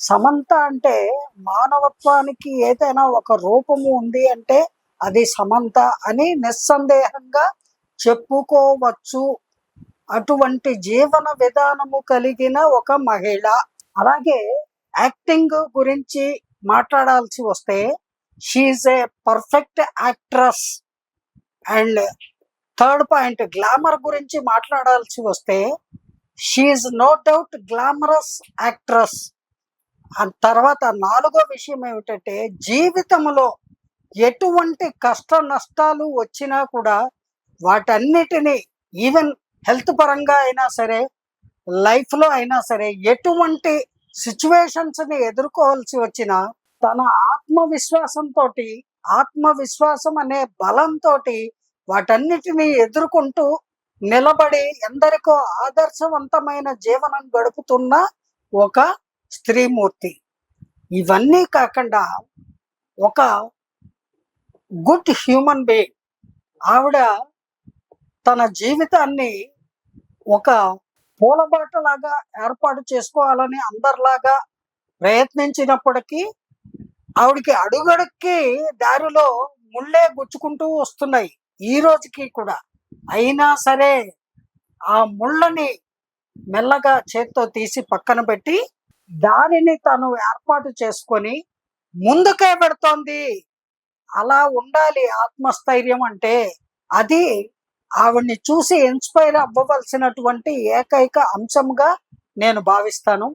సమంత అంటే మానవత్వానికి ఏదైనా ఒక రూపము ఉంది అంటే అది సమంత అని నిస్సందేహంగా చెప్పుకోవచ్చు. అటువంటి జీవన విధానము కలిగిన ఒక మహిళ. అలాగే యాక్టింగ్ గురించి మాట్లాడాల్సి వస్తే she a perfect actress and third point glamour గురించి మాట్లాడాల్సి వస్తే she no doubt glamorous actress తర్వాత నాలుగో విషయం ఏమిటంటే జీవితంలో ఎటువంటి కష్ట నష్టాలు వచ్చినా కూడా వాటన్నిటిని ఈవెన్ హెల్త్ పరంగా అయినా సరే లైఫ్లో అయినా సరే ఎటువంటి సిచ్యువేషన్స్ని ఎదుర్కోవాల్సి వచ్చినా తన ఆత్మవిశ్వాసంతో ఆత్మవిశ్వాసం అనే బలంతో వాటన్నిటిని ఎదుర్కొంటూ నిలబడి ఎందరికో ఆదర్శవంతమైన జీవనం గడుపుతున్న ఒక స్త్రీమూర్తి. ఇవన్నీ కాకుండా ఒక గుడ్ హ్యూమన్ బీయింగ్. ఆవిడ తన జీవితాన్ని ఒక పూలబాటలాగా ఏర్పాటు చేసుకోవాలని అందరిలాగా ప్రయత్నించినప్పటికీ ఆవిడకి అడుగడుక్కి దారిలో ముళ్ళే గుచ్చుకుంటూ వస్తున్నాయి ఈ రోజుకి కూడా. అయినా సరే ఆ ముళ్ళని మెల్లగా చేత్తో తీసి పక్కన పెట్టి దారిని తను ఏర్పాటు చేసుకొని ముందుకే పెడుతోంది. అలా ఉండాలి ఆత్మస్థైర్యం అంటే. అది ఆవిడ్ని చూసి ఇన్స్పైర్ అవ్వవలసినటువంటి ఏకైక అంశంగా నేను భావిస్తాను.